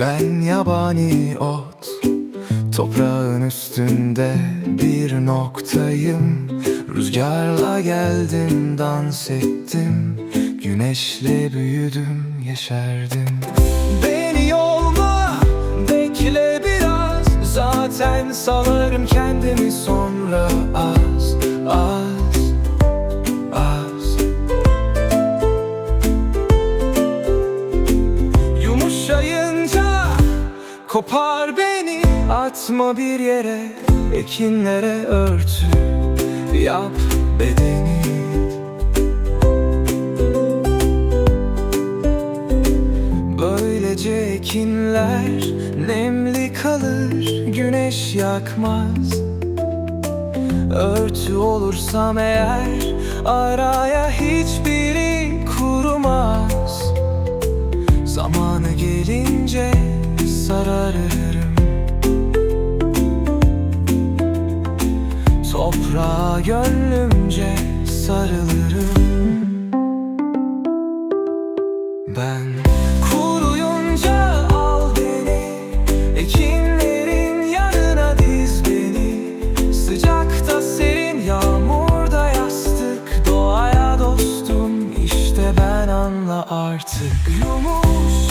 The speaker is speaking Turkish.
Ben yabani ot Toprağın üstünde bir noktayım. Rüzgarla geldim dans ettim. Güneşle büyüdüm yeşerdim. Beni yolma bekle biraz. Zaten salarım kendimi sonra. az kopar beni Atma bir yere ekinlere örtü Yap bedeni. Böylece ekinler nemli kalır Güneş yakmaz. Örtü olursam eğer Araya hiçbiri Toprağa gönlümce sarılırım. Ben kuruyunca al beni Ekinlerin yanına diz beni. Sıcakta serin yağmurda yastık Doğaya dostum. İşte ben anla artık. Yumuşayınca